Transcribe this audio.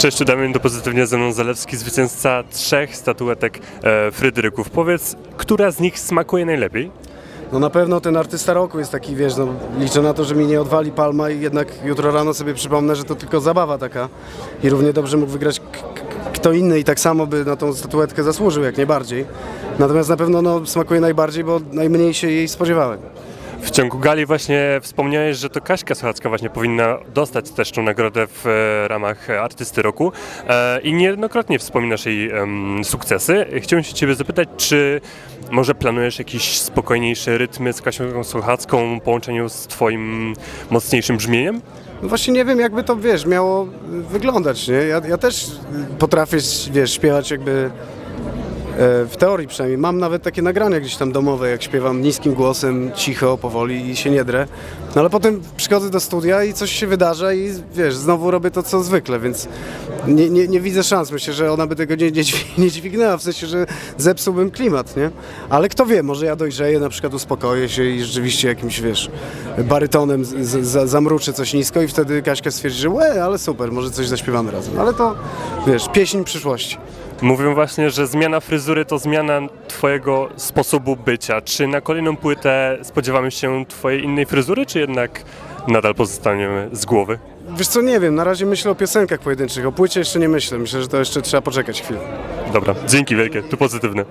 Cześć, tu Damian, to pozytywnie ze mną Zalewski, zwycięzca trzech statuetek e, Fryderyków. Powiedz, która z nich smakuje najlepiej? No na pewno ten artysta roku jest taki, wiesz, no, liczę na to, że mi nie odwali palma i jednak jutro rano sobie przypomnę, że to tylko zabawa taka i równie dobrze mógł wygrać kto inny i tak samo by na tą statuetkę zasłużył jak najbardziej. Natomiast na pewno no, smakuje najbardziej, bo najmniej się jej spodziewałem. W ciągu gali właśnie wspomniałeś, że to Kaśka Sochacka właśnie powinna dostać też tą nagrodę w e, ramach Artysty Roku e, i niejednokrotnie wspominasz jej sukcesy. Chciałem się Ciebie zapytać, czy może planujesz jakiś spokojniejszy rytm z Kasią Sochacką w połączeniu z Twoim mocniejszym brzmieniem? No właśnie nie wiem, jakby to, wiesz, miało wyglądać, nie? Ja, ja też potrafię, wiesz, śpiewać jakby w teorii przynajmniej. Mam nawet takie nagrania gdzieś tam domowe, jak śpiewam niskim głosem, cicho, powoli i się nie drę. No ale potem przychodzę do studia i coś się wydarza i wiesz, znowu robię to co zwykle, więc nie, nie, nie widzę szans. Myślę, że ona by tego nie, nie, nie dźwignęła, w sensie, że zepsułbym klimat, nie? Ale kto wie, może ja dojrzeję, na przykład uspokoję się i rzeczywiście jakimś, wiesz, barytonem z, z, za- zamruczę coś nisko i wtedy Kaśka stwierdzi, że łe, ale super, może coś zaśpiewamy razem. Ale to, wiesz, pieśń przyszłości. Mówią właśnie, że zmiana fryzury to zmiana Twojego sposobu bycia. Czy na kolejną płytę spodziewamy się Twojej innej fryzury, czy jednak nadal pozostaniemy z głowy? Wiesz co, nie wiem, na razie myślę o piosenkach pojedynczych, o płycie jeszcze nie myślę. Myślę, że to jeszcze trzeba poczekać chwilę. Dobra, dzięki wielkie, tu pozytywne.